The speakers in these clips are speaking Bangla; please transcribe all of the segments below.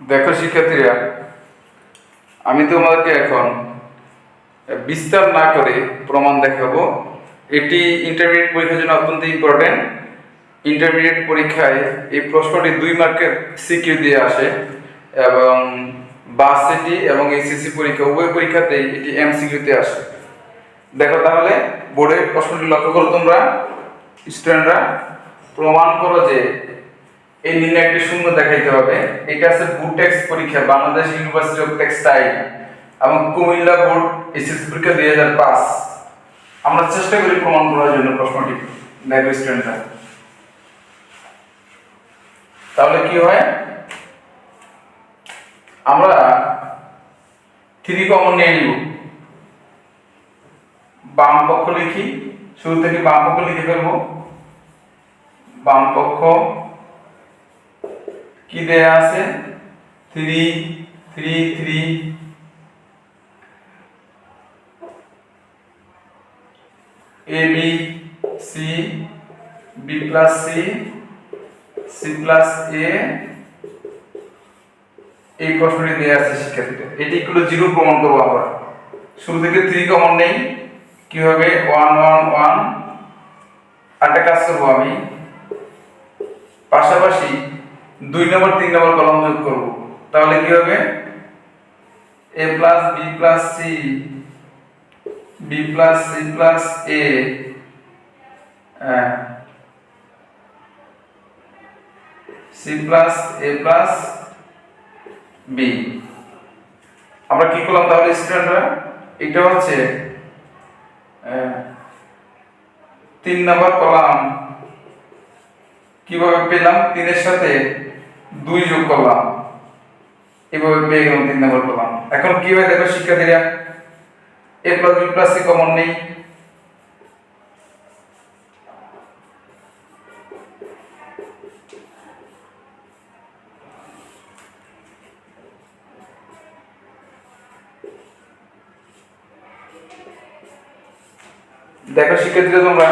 দেখো শিক্ষার্থীরা, আমি তোমাদেরকে এখন বিস্তার না করে প্রমাণ দেখাবো। এটি ইন্টারমিডিয়েট পরীক্ষার জন্য অত্যন্ত ইম্পর্টেন্ট ইন্টারমিডিয়েট পরীক্ষায় এই প্রশ্নটি দুই মার্কের সিকিউ দিয়ে আসে এবং বাসিটি এবং এইচএসসি পরীক্ষা, উভয় পরীক্ষাতেই এটি এমসিকিউতে আসে। দেখো তাহলে, বোর্ডের প্রশ্নটি লক্ষ্য করো তোমরা। স্টুডেন্টরা প্রমাণ করো যে এই নিম্নে একটি শূন্য দেখাইতে হবে। এটা আছে বুটেক্স পরীক্ষা, বাংলাদেশ ইউনিভার্সিটি অফ টেক্সটাইল এবং কুমিল্লা বোর্ড এসএসসি পরীক্ষা দুই হাজার পাঁচ। আমরা চেষ্টা করি প্রমাণ করার জন্য প্রশ্নটি দেখো স্টুডেন্টরা। তাহলে কি হয়? আমরা থ্রি কমন নিয়ে নিব। বাম পক্ষ লিখি, শুরু থেকে বাম পক্ষ লিখে ফেলব। বাম পক্ষ কি দেয়া আছে? Three three three A B C B plus C C plus A এই প্রশ্নটি দেওয়া আছে শিক্ষার্থীদের। এটি একটু জিরো প্রমাণ করব আমরা। শুরু থেকে থ্রি কমন নেই। কি হবে? ওয়ান ওয়ান ওয়ান আরেকটা কাজ করব আমি। পাশাপাশি দুই নম্বর, তিন নম্বর কলম যোগ করব। তাহলে কি হবে? A plus B plus C B plus C plus A C plus A plus B আমরা কি করলাম তাহলে স্টুডেন্টরা এটা হচ্ছে তিন নম্বর কলাম। কীভাবে পেলাম? তিনের সাথে দুই যোগ করলাম। এভাবে পেয়ে গেলাম তিন নম্বর কলাম। এখন কীভাবে দেখো শিক্ষার্থীরা? A plus B plus C common নেই। দেখো শিক্ষার্থীরা তোমরা,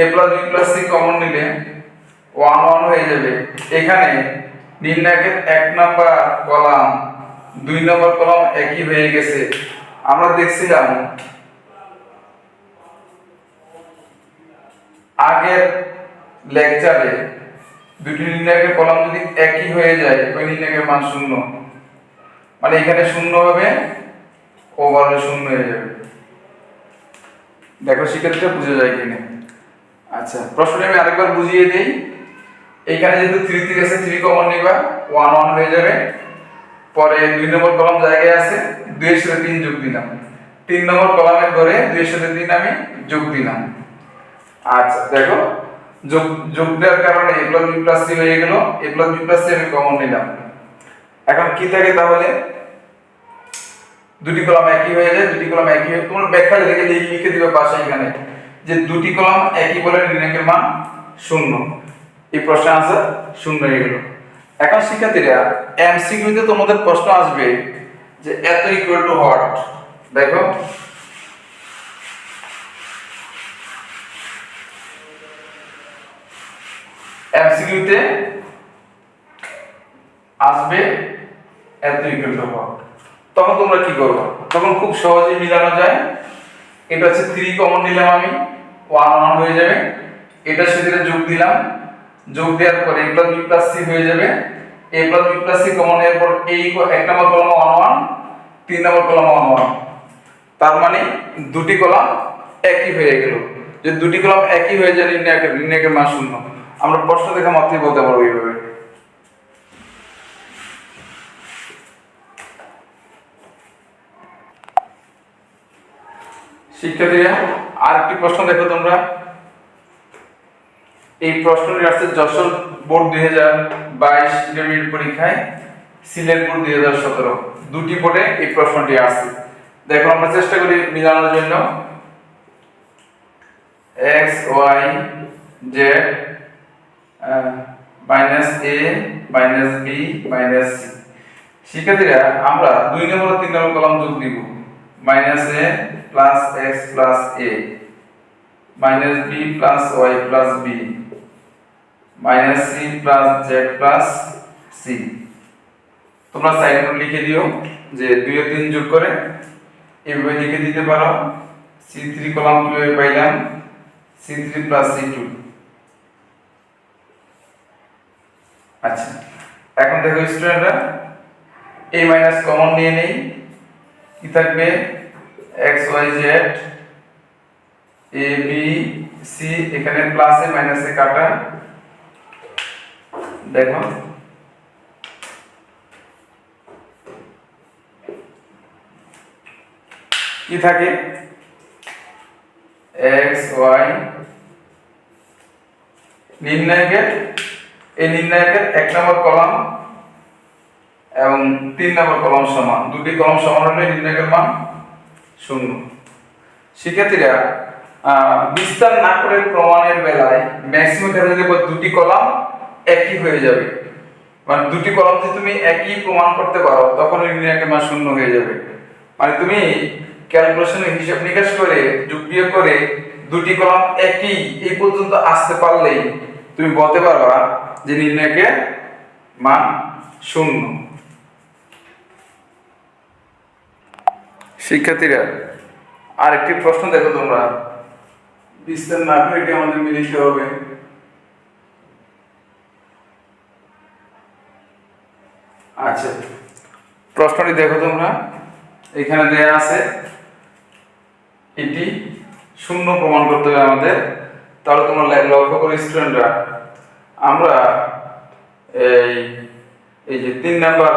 A plus B plus C common নিলে ওয়ান ওয়ান হয়ে যাবে। এখানে নির্ণায়কের এক নাম্বার কলাম, দুই নম্বর কলাম একই হয়ে গেছে। আমরা দেখছিলাম, আগের লেকচারে দুটি নির্ণায়কের কলাম যদি একই হয়ে যায়, ওই নির্ণায়কের মান শূন্য। মানে এখানে শূন্য হবে ওভারঅল শূন্য হয়ে যাবে। দেখো শিক্ষার্থীরা বুঝে যায় কিনা। আচ্ছা প্রশ্নটা আমি আরেকবার বুঝিয়ে দিই। এইখানে যেহেতু থ্রি থ্রি আছে থ্রি কমন নিবা ওয়ান ওয়ান হয়ে যাবে। পরে দুই নম্বর কলম জায়গায় আছে, দুইয়ের সাথে তিন যোগ দিলাম। তিন নম্বর কলামের ঘরে দুইয়ের সাথে তিন আমি যোগ দিলাম। আচ্ছা দেখো, যোগ যোগ দেওয়ার কারণে A plus B plus C হয়ে গেল A plus B plus C আমি কমন নিলাম। এখন কি থাকে তাহলে? দুটি কলাম একই হয়ে যায়, দুটি কলাম একই হয়ে তোমরা ব্যাখ্যা লিখে লিখে- লিখে দিবে পাশে এখানে। যে দুটি কলাম একই বলে নির্ণায়কের মান শূন্য। এই প্রশ্নের আনসার শূন্য হয়ে গেল। এখন শিক্ষার্থীরা এমসিকিউতে তোমাদের প্রশ্ন আসবে যে এত ইকুয়াল টু হোয়াট দেখো। এমসিকিউতে আসবে এত ইকুয়াল টু হোয়াট তখন তোমরা কি করবে? তখন খুব সহজেই মিলানো যায়। এটা হচ্ছে থ্রি কমন নিলাম আমি। ওয়ান ওয়ান হয়ে যাবে। এটার সাথে যোগ দিলাম। যোগ দেওয়ার পরে A plus B plus C হয়ে যাবে। A plus B plus C common এর পর এই এক নম্বর কলম ওয়ান ওয়ান তিন নম্বর কলম ওয়ান ওয়ান তার মানে দুটি কলাম একই হয়ে গেল। যে দুটি কলাম একই হয়ে যায় নির্ণায়কের নির্ণায়কের মান শূন্য। আমরা প্রশ্ন দেখা মাত্রই বলতে পারব এইভাবে। শিক্ষার্থীরা, আরেকটি প্রশ্ন দেখো তোমরা। এই প্রশ্নটি আসছে যশোর বোর্ড দুই হাজার বাইশ ইন্টারমিডিয়েট পরীক্ষায় সিলেট বোর্ড দুই হাজার সতেরো। দুটি বোর্ডে এই প্রশ্নটি আসছে। দেখো, আমরা চেষ্টা করি মিলানোর জন্য। X Y Z minus A minus B minus C শিক্ষার্থীরা, আমরা দুই নম্বর তিন নম্বর কলাম যোগ দিব। Minus A plus X plus A minus B plus Y plus B minus C plus Z plus C. তোমরা সাইড নোট লিখে দিও যে দুই তিন যোগ করে এভাবে লিখে দিতে পারো। সি থ্রি কলাম কীভাবে পাইলাম C three plus C two. আচ্ছা এখন দেখো স্টুডেন্টরা, এ মাইনাস কমন নিয়ে নেই। কি থাকবে? X, Y, Z, A, B, C, এখানে প্লাসে মাইনাসে কাটা। দেখো। কি থাকে? এক্স, ওয়াই নির্ণায়কের, এই নির্ণায়কের এক নম্বর কলাম এবং তিন নম্বর কলম সমান। দুটি কলম সমান হলে নির্ণায়কের মান শূন্য। শিক্ষার্থীরা বিস্তার না করে প্রমাণের বেলায় ম্যাক্সিমাম দুটি কলাম একই হয়ে যাবে। মানে দুটি কলম যদি তুমি একই প্রমাণ করতে পারো, তখন ওই নির্ণায়কের মান শূন্য হয়ে যাবে। মানে তুমি ক্যালকুলেশনের হিসাব নিকাশ করে, যোগ করে দুটি কলম একই এই পর্যন্ত আসতে পারলেই তুমি বলতে পারবা যে নির্ণায়কের মান শূন্য। শিক্ষার্থীরা, আরেকটি প্রশ্ন দেখো তোমরা। বিস্তার না করে এটি আমাদের মিলিতে হবে? আচ্ছা প্রশ্নটি দেখো তোমরা। এখানে দেয়া আছে, এটি শূন্য প্রমাণ করতে হবে আমাদের। তাহলে তোমরা লক্ষ্য করো স্টুডেন্টরা, আমরা এই এই যে তিন নাম্বার,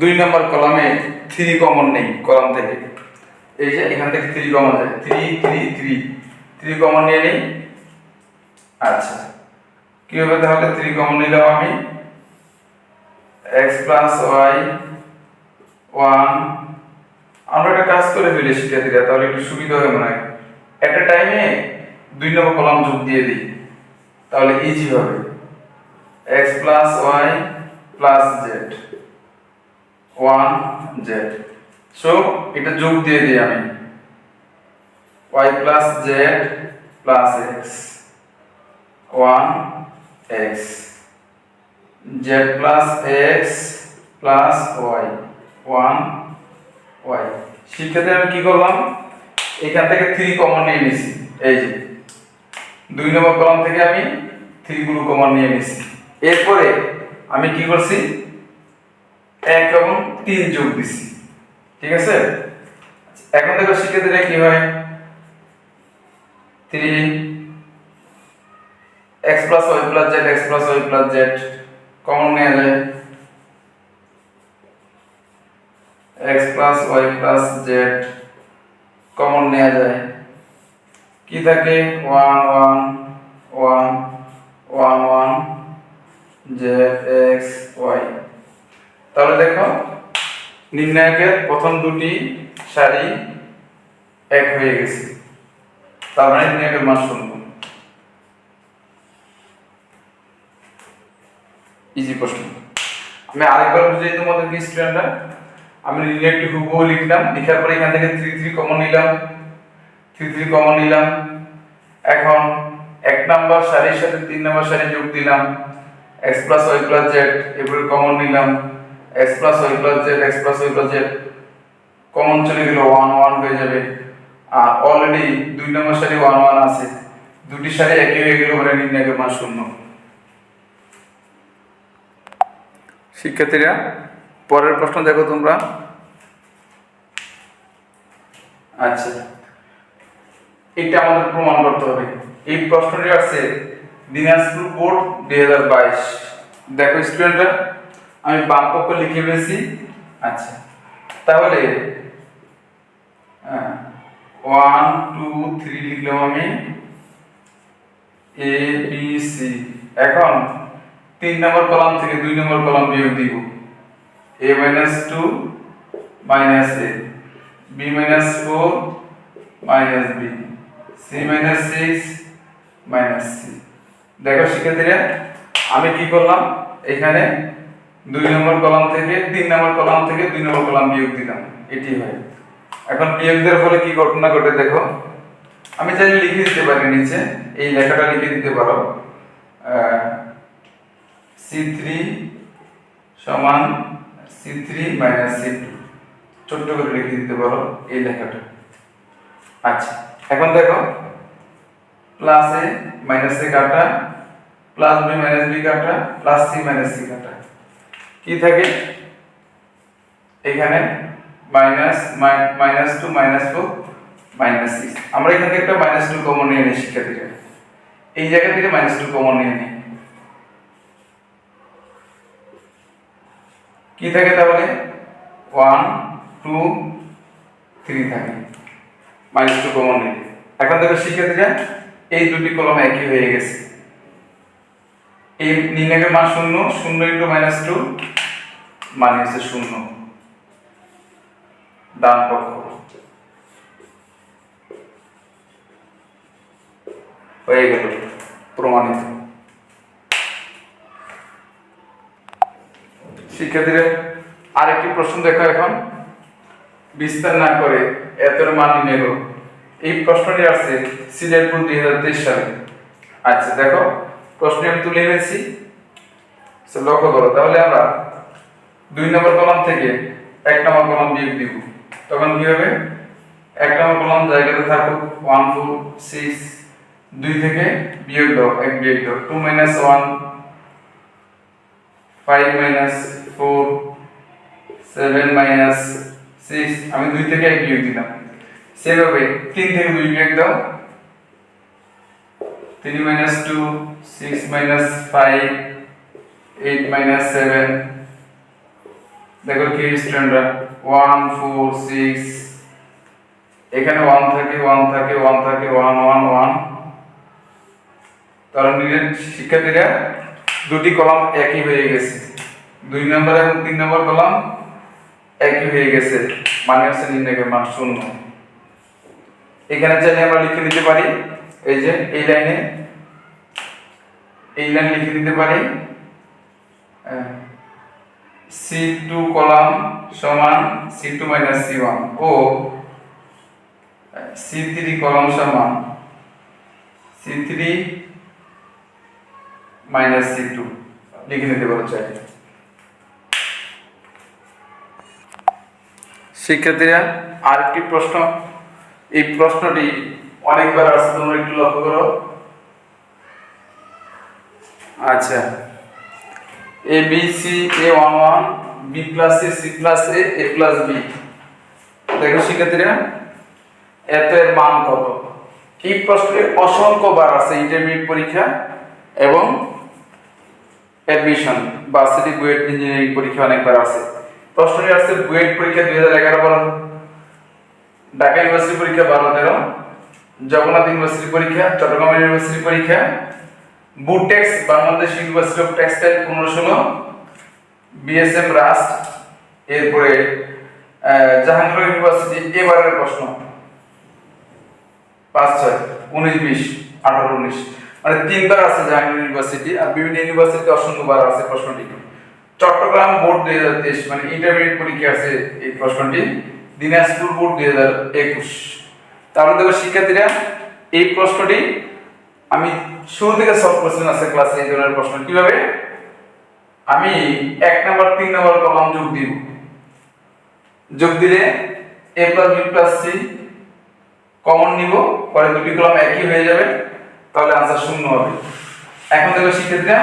দুই নাম্বার কলামে থ্রি কমন নেই, কলাম থেকে। এই যে এখান থেকে থ্রি কমন যায় three three three three common নিয়ে নেই। আচ্ছা কি হবে তাহলে থ্রি কমন নিলাম আমি? এক্স প্লাস ওয়াই ওয়ান আমরা একটা কাজ করে ফেলি শিক্ষার্থীরা, তাহলে একটু সুবিধা হবে মনে হয়। একটা টাইমে দুই নম্বর কলাম যোগ দিয়ে দিই, তাহলে ইজি হবে। X plus Y plus Z one Z so এটা যোগ দিয়ে দিই আমি। Y plus Z plus X one X Z plus X plus Y one Y সেক্ষেত্রে আমি কি করলাম? এখান থেকে থ্রি কমন নিয়ে নিছি। এই যে, দুই নম্বর কলাম থেকে আমি থ্রি গুলো কমন নিয়ে নিছি। এরপরে আমি কি করছি? এক এবং তিন যোগ দিছি। ঠিক আছে? এখন দেখো শিক্ষার্থীরা কি হয়? Three X plus Y plus Z X plus Y plus Z common নেওয়া যায় X plus Y plus Z common নেওয়া যায়। কি থাকে? One one one one one Z X Y তাহলে দেখো, নির্ণায়কের প্রথম দুটি সারি এক হয়ে গেছে। তার মানে নির্ণায়কের মান শূন্য। ইজি প্রশ্ন আমি আরেকবার বুঝাই তোমাদেরকে স্টুডেন্টরা আমি নির্ণয়টি হুবহু লিখলাম লিখার পরে এখান থেকে থ্রি থ্রি কমন নিলাম। থ্রি থ্রি কমন নিলাম। এখন এক নাম্বার সারির সাথে তিন নাম্বার সারি যোগ দিলাম। X plus Y plus Z এগুলো কমন নিলাম। X plus Y plus Z X plus Y plus Z common চলে গেল ওয়ান ওয়ান হয়ে যাবে। আর অলরেডি দুই নম্বর সারি ওয়ান ওয়ান আছে। দুটি সারি একই হয়ে গেল বলে নির্ণয়ের মান শূন্য। শিক্ষার্থীরা, পরের প্রশ্ন দেখো তোমরা। আচ্ছা। এটা আমাদের প্রমাণ করতে হবে। এই প্রশ্নটি আসছে দিনাজপুর বোর্ড দুই হাজার বাইশ। দেখো স্টুডেন্টরা আমি বাম পক্ষ লিখে ফেলেছি। আচ্ছা। তাহলে ওয়ান টু থ্রি লিখলাম আমি। এ বি সি এখন তিন নম্বর কলাম থেকে দুই নম্বর কলাম বিয়োগ দিব। A minus two minus A B minus four minus B C minus six minus C দেখো শিক্ষার্থীরা, আমি কি করলাম? এখানে দুই নম্বর কলাম থেকে, তিন নম্বর কলাম থেকে দুই নম্বর কলাম বিয়োগ দিলাম। এটি হয়। এখন বিয়োগ দেওয়ার ফলে কি ঘটনা ঘটে দেখো? আমি চাইলে লিখে দিতে পারি নিচে। এই লেখাটা লিখে দিতে পারো। সি থ্রি সমান C three minus C two ছোট্ট করে লিখে দিতে পারো এই লেখাটা। আচ্ছা এখন দেখো প্লাস এ মাইনাস এ কাটা প্লাস বি মাইনাস বি কাটা প্লাস সি মাইনাস সি কাটা। কি থাকে? এখানে minus minus two minus four minus six আমরা এখান থেকে একটা মাইনাস টু কমন নিয়ে নিই শিক্ষার্থীরা। এই জায়গা থেকে মাইনাস টু কমন নিয়ে নিই। কি থাকে তাহলে? ওয়ান, টু, থ্রি থাকে। মাইনাস টু কমন নিয়ে এখন দেখো শিক্ষার্থীরা, এই দুটি কলম একই হয়ে গেছে। এই নির্ণয়ের মান শূন্য শূন্য ইন্টু মাইনাস টু মানে হচ্ছে শূন্য। ডান পক্ষ। হয়ে গেল, প্রমাণিত। শিক্ষার্থীরা, আরেকটি প্রশ্ন দেখো এখন। বিস্তার না করে এতের মান করো এই প্রশ্নটি আসছে সিলেটপুর দুই হাজার তেইশ সালে। আচ্ছা দেখো, প্রশ্নটি আমি তুলে এনেছি। সে লক্ষ্য করো, তাহলে আমরা দুই নম্বর কলাম থেকে এক নম্বর কলাম বিয়োগ দিব। তখন কি হবে? এক নম্বর কলাম জায়গাতে থাকুক ওয়ান ফোর সিক্স দুই থেকে বিয়োগ দাও, এক বিয়োগ দাও two minus one five minus four seven minus six আমি দুই থেকে এক বিয়োগ দিলাম। সেভাবে তিন থেকে দুই বিয়োগ দাও। Three minus two six minus five eight minus seven দেখো কি স্ট্যান্ডার্ড ওয়ান ফোর সিক্স এখানে ওয়ান থাকে ওয়ান থাকে ওয়ান থাকে ওয়ান ওয়ান ওয়ান কারণ নিজের শিক্ষার্থীরা। দুটি কলাম একই হয়ে গেছে। দুই নম্বর এবং তিন নম্বর কলাম একই হয়ে গেছে। মানে হচ্ছে নির্ণয়ের মান শূন্য। এখানে চাইলে আমরা লিখে দিতে পারি, এই যে এই লাইনে, এই লাইন লিখে দিতে পারি সি টু কলাম সমান C two minus C one ও সি থ্রি কলাম সমান C three minus C two. লিখে নিতে পারো চাইলে। শিক্ষার্থীরা, আরেকটি প্রশ্ন। এই প্রশ্নটি অনেকবার আসছে, তোমরা একটু লক্ষ্য করো। আচ্ছা। A B C A one one B plus A C plus A A plus B দেখো শিক্ষার্থীরা, এত এর মান কত? এই প্রশ্নে অসংখ্য বার আছে ইন্টারমিডিয়েট পরীক্ষা এবং অ্যাডমিশন বা সিটি বুয়েট ইঞ্জিনিয়ারিং পরীক্ষা অনেকবার আছে। প্রশ্নটি আসছে বুয়েট পরীক্ষা দুই হাজার এগারো বারো ঢাকা ইউনিভার্সিটি পরীক্ষা বারো তেরো। জগন্নাথ ইউনিভার্সিটি পরীক্ষা, চট্টগ্রাম ইউনিভার্সিটি পরীক্ষা। BUTEX Bangladesh university of textile পনেরো ষোলো। বিএসএম রাস্ট এরপরে জাহাঙ্গীর ইউনিভার্সিটি এবারের প্রশ্ন। পাঁচ ছয়, উনিশ বিশ, আঠারো, উনিশ। মানে তিনবার আছে জাহাঙ্গীর ইউনিভার্সিটি আর বিভিন্ন ইউনিভার্সিটিতে অসংখ্যবার আছে প্রশ্নটি। চট্টগ্রাম বোর্ড দুই হাজার তেইশ মানে ইন্টারমিডিয়েট পরীক্ষা আছে এই প্রশ্নটি, দিনাজপুর বোর্ড দুই হাজার একুশ। তাহলে দেখো শিক্ষার্থীরা, এই প্রশ্নটি আমি শুরু থেকে সব কোশ্চেন আছে ক্লাসে এই ধরনের প্রশ্ন। কীভাবে? আমি এক নাম্বার তিন নাম্বার কলাম যোগ দিব। যোগ দিলে A plus B plus C common নিব, পরে দুটি কলাম একই হয়ে যাবে। তাহলে আনসার শূন্য হবে। এখন দেখো শিক্ষার্থীরা,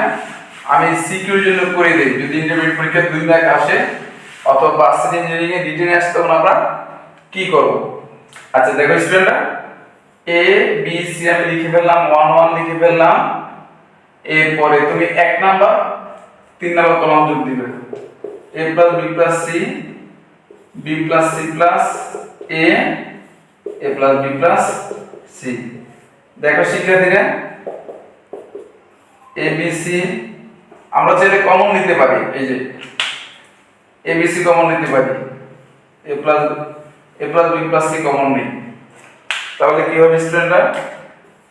আমি সিকিউর জন্য করে দিই। যদি ইন্টারমিডিয়েট পরীক্ষা দুই মার্ক আসে, অথবা বার্ষিক ইঞ্জিনিয়ারিং এ রিটেনে আসে, তখন আমরা কি করব? আচ্ছা দেখো স্টুডেন্টরা এ বি সি আমি লিখে ফেললাম ওয়ান ওয়ান লিখে ফেললাম। এরপরে তুমি এক নাম্বার তিন নাম্বার কলাম যোগ দিবে। A plus B plus C B plus C plus A A plus B plus C দেখো শিক্ষার্থীরা এ বি সি আমরা চাইলে কমন নিতে পারি, এই যে এ বি সি কমন নিতে পারি। A plus A plus B plus C common নেই। তাহলে কি হবে স্টুডেন্টরা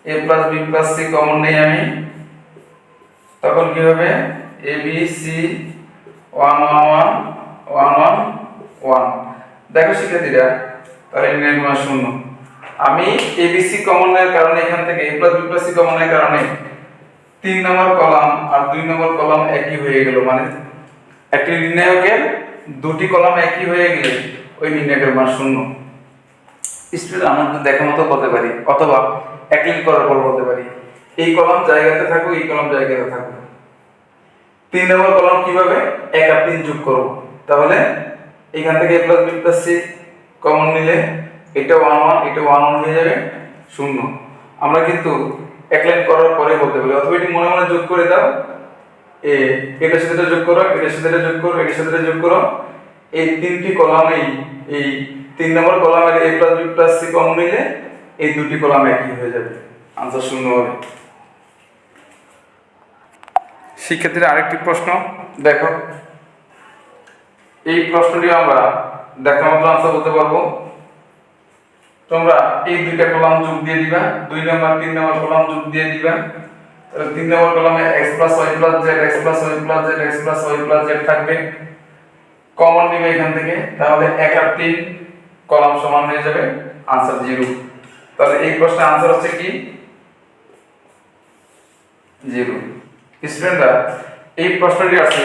A plus B plus C common নেই আমি। তখন কি হবে? A B C one one one one one one দেখো শিক্ষার্থীরা, তাহলে নির্ণয় শূন্য। আমি এবিসি কমনের কারণে এখান থেকে A plus B plus C কমনের কারণে তিন নম্বর কলাম আর দুই নম্বর কলাম একই হয়ে গেল। মানে একটি নির্ণায়কের দুটি কলাম একই হয়ে গেলে ওই নির্ণায়কের মান শূন্য। স্টুডেন্ট কিন্তু দেখা মতো বলতে পারি, অথবা এক করার পর বলতে পারি। এই কলাম জায়গাতে থাকুক, এই কলাম জায়গাতে থাকুক। তিন নম্বর কলাম কীভাবে? এক আর তিন যোগ করব। তাহলে এখান থেকে A plus B plus C common নিলে এটা ওয়ান ওয়ান এটা ওয়ান ওয়ান হয়ে যাবে শূন্য। আমরা কিন্তু এক লাইন করার পরে বলতে পারি। অথবা এটি মনে মনে যোগ করে দাও। এ, এটার সাথে যোগ করো, এটার সাথে যোগ করো, এটার সাথে যোগ করো। এই তিনটি কলামেই, এই তিন নম্বর কলামের A plus B plus C common নিলে এই দুটি কলাম একই হয়ে যাবে। আনসার শূন্য হবে। শিক্ষার্থীর আরেকটি প্রশ্ন দেখো। এই প্রশ্নটি আমরা দেখা মতো আনসার বলতে পারব। তোমরা এই দুইটা কলাম যোগ দিয়ে দিবা। দুই নম্বর, তিন নম্বর কলাম যোগ দিয়ে দিবা। তাহলে তিন নম্বর কলামে x plus Y plus Z X plus Y plus Z X plus Y plus Z থাকবে। কমন নিবে এখান থেকে, তাহলে এক আর তিন কলাম সমান হয়ে যাবে আনসার জিরো তাহলে এই প্রশ্নের আনসার হচ্ছে কি? জিরো স্টুডেন্টরা এই প্রশ্নটি আছে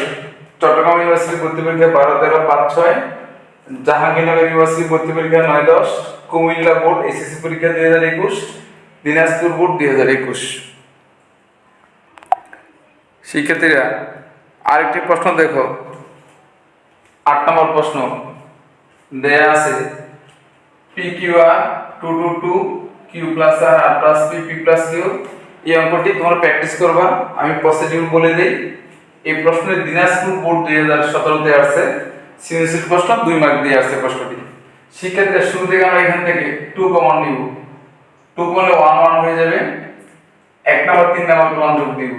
চট্টগ্রাম ইউনিভার্সিটি ভর্তি পরীক্ষা বারো তেরো পাঁচ ছয় জাহাঙ্গীরনগর ইউনিভার্সিটি ভর্তি পরীক্ষা নয় দশ, কুমিল্লা বোর্ড এসএসসি পরীক্ষা দুই হাজার একুশ, দিনাজপুর বোর্ড দুই হাজার একুশ। শিক্ষার্থীরা, আরেকটি প্রশ্ন দেখো। আট নম্বর প্রশ্ন। দেয়া আছে P Q R two two two Q plus R R plus P P plus Q এই অঙ্কটি তোমরা প্র্যাকটিস করবা। আমি প্রসিডিউর বলে দিই। এই প্রশ্নের দিনাজপুর বোর্ড দুই হাজার সতেরোতে আসছে। সৃজনশীল প্রশ্ন দুই মার্ক দিয়ে আসছে প্রশ্নটি। শিক্ষার্থীরা শুরু থেকে আমরা এখান থেকে টু কমন নিব। টু কমনে ওয়ান ওয়ান হয়ে যাবে। এক নাম্বার তিন নাম্বার কলম যোগ দিব।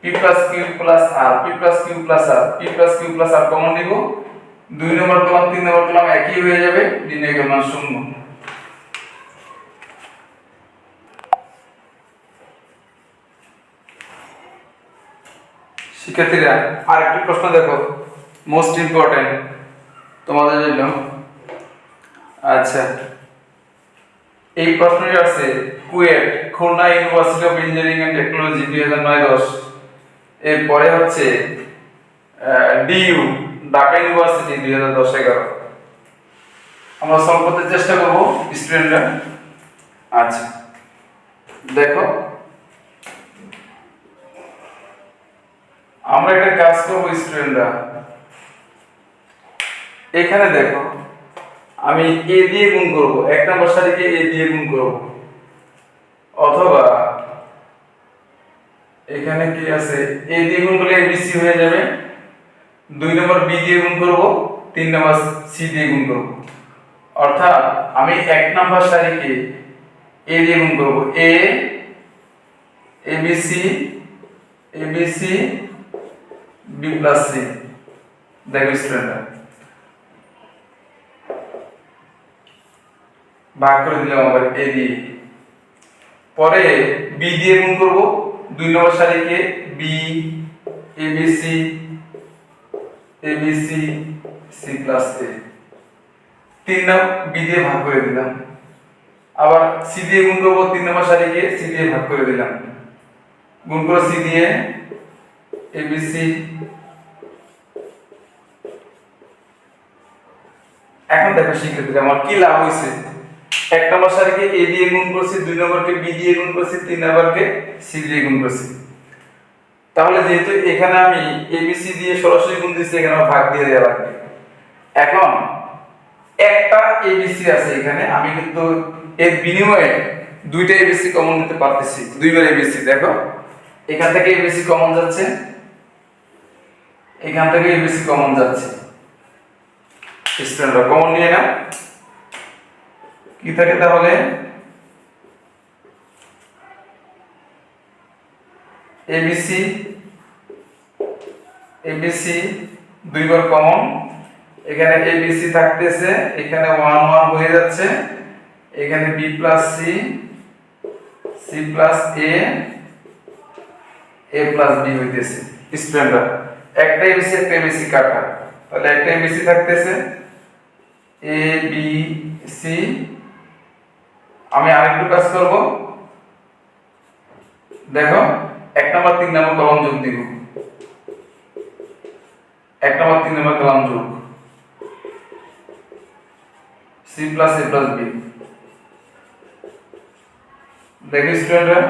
P plus Q plus R P plus Q plus R P plus Q plus R common নিব। দুই নম্বর কলাম তিন নম্বর কলাম একই হয়ে যাবে। নির্ণয় মান শূন্য। শিক্ষার্থীরা, আরেকটি প্রশ্ন দেখো। মোস্ট ইম্পর্টেন্ট তোমাদের জন্য। আচ্ছা। এই প্রশ্নটি আছে KUET, Khulna university of engineering and technology দুই হাজার নয়, দশ। এরপরে হচ্ছে ডিইউ ঢাকা ইউনিভার্সিটি দুই হাজার দশ, এগারো। আমরা সলভ করতে চেষ্টা করব স্টুডেন্টরা আচ্ছা। দেখো। আমরা একটা কাজ করব স্টুডেন্টরা এখানে দেখো, আমি এ দিয়ে গুণ করব। এক নম্বর সারিকে এ দিয়ে গুণ করব। অথবা এখানে কি আছে? এ দিয়ে গুণ করলে এবিসি হয়ে যাবে। দুই নম্বর বি দিয়ে গুণ করব। তিন নম্বর সি দিয়ে গুণ করব। অর্থাৎ আমি এক নম্বর সারিকে এ দিয়ে গুণ করব। A ABC ABC B plus C দেখো স্টুডেন্টরা ভাগ করে দিলাম আবার এ দিয়ে। পরে বি দিয়ে গুণ করব। দুই নম্বর সারিকে B ABC ABC C A B plus A তিন নাম বি দিয়ে ভাগ করে দিলাম। আবার সি দিয়ে গুণ করব। তিন নম্বর সারিকে সি দিয়ে ভাগ করে দিলাম। গুণ করো সি দিয়ে। এবিসি এখন দেখো শিক্ষার্থীরা, আমার কি লাভ হয়েছে? এক নম্বর সারিকে এ দিয়ে গুণ করছি, দুই নম্বরকে বি দিয়ে গুণ করছি, তিন নম্বরকে সি দিয়ে গুণ করছি। তাহলে যেহেতু এখানে আমি এবিসি দিয়ে সরাসরি গুণ দিচ্ছি এখানে আমার ভাগ দিয়ে দেওয়া লাগবে। এখন একটা এবিসি আছে এখানে, আমি কিন্তু এর বিনিময়ে দুইটা এবিসি কমন নিতে পারতেছি। দুইবার এবিসি দেখো। এখান থেকে এবিসি কমন যাচ্ছে। এখান থেকে এবিসি কমন যাচ্ছে। কমন নিয়ে না কি থাকে তাহলে? এবিসি এবিসি দুইবার কমন। এখানে এবিসি থাকতেছে, এখানে ওয়ান ওয়ান হয়ে যাচ্ছে। এখানে B plus C C plus A A plus B হইতেছে। স্টুডেন্টরা একটা এবিসি একটা এবিসি কাটা। তাহলে একটা এবিসি থাকতেছে, এ বি সি আমি আরেকটু কাজ করব। দেখো, এক নম্বর, তিন নম্বর কলম যোগ দিব। এক নম্বর, তিন নম্বর কলম যোগ। C plus, A plus, B. দেখি স্টুডেন্টরা।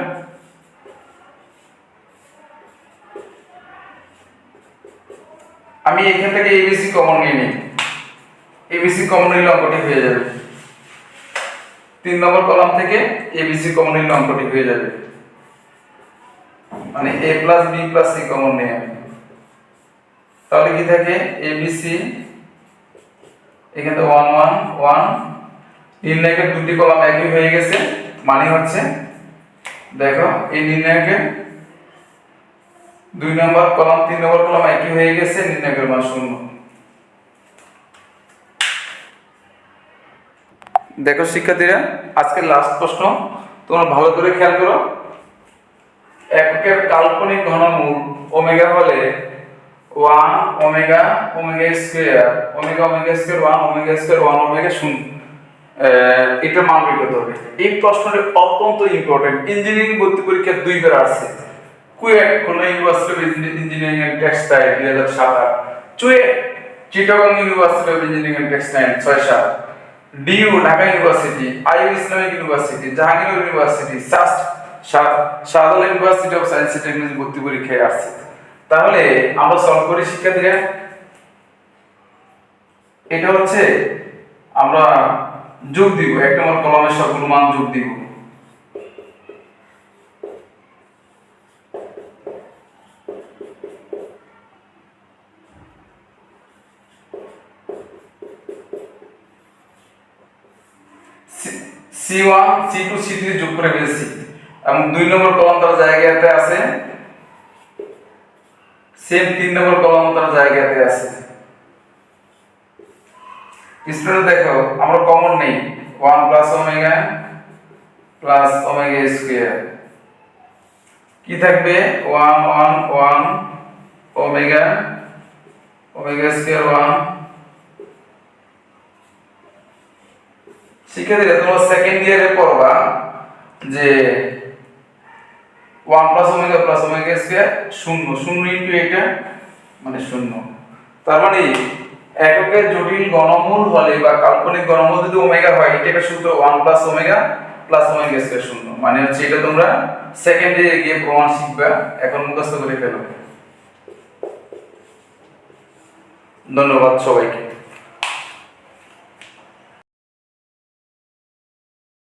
আমি এখান থেকে এবিসি কমন নিয়ে নিই। এবিসি কমন নিলে অঙ্কটি হয়ে যাবে। তিন নম্বর কলাম থেকে এবিসি কমন নিলে অঙ্কটি হয়ে যাবে। মানে A plus B plus C common আমি তাহলে কি থাকে? এবিসি এখানে ওয়ান ওয়ান ওয়ান নির্ণায়কের দুটি কলাম একই হয়ে গেছে। মানে হচ্ছে, দেখো, এই নির্ণায়কের দুই নম্বর কলাম, তিন নম্বর কলাম একই হয়ে গেছে নির্ণায়কের মান শূন্য। দেখো শিক্ষার্থীরা, আজকে লাস্ট প্রশ্ন। তোমরা ভালো করে খেয়াল করো। এককের কাল্পনিক ঘনমূল ওমেগা হলে one omega omega square, omega omega square one omega square one omega শূন্য। এটার মান বের করতে হবে। এই প্রশ্নটি অত্যন্ত ইম্পর্টেন্ট ইঞ্জিনিয়ারিং ভর্তি পরীক্ষা দুইবার আসছে। KUET Khulna university of engineering and textile দুই হাজার সাত আট। CUET Chittagong university of engineering and textile ছয় সাত। DU Dhaka university, IU Islamic university Jahangir university, SUST Shahjalal university of science and technology ভর্তি পরীক্ষায় আসছে। তাহলে আমরা সলভ করি শিক্ষার্থীরা। এটা হচ্ছে আমরা যোগ দিব, এক নম্বর কলমের সবগুলো মান যোগ দিব। C one, C two, C three যোগ করে ফেলেছি। এবং দুই নম্বর কলম তার জায়গাতে আছে। সেম তিন নম্বর কলম তার জায়গাতে আছে। স্টুডেন্ট দেখো, আমরা কমন নেই। One plus omega plus omega square. কি থাকবে? One one one, omega omega square one. শিক্ষার্থীরা তোমরা সেকেন্ড ইয়ারে পড়বা যে one plus omega plus omega square শূন্য শূন্য ইন্টু এটা মানে শূন্য। তার মানে এককের জটিল গণমূল হলে বা কাল্পনিক গণমূল যদি ওমেগা হয় এটাকে সূত্র one plus omega plus omega square শূন্য। মানে হচ্ছে এটা তোমরা সেকেন্ড ইয়ারে গিয়ে প্রমাণ শিখবা, এখন মুখস্থ করে ফেলো। ধন্যবাদ সবাইকে।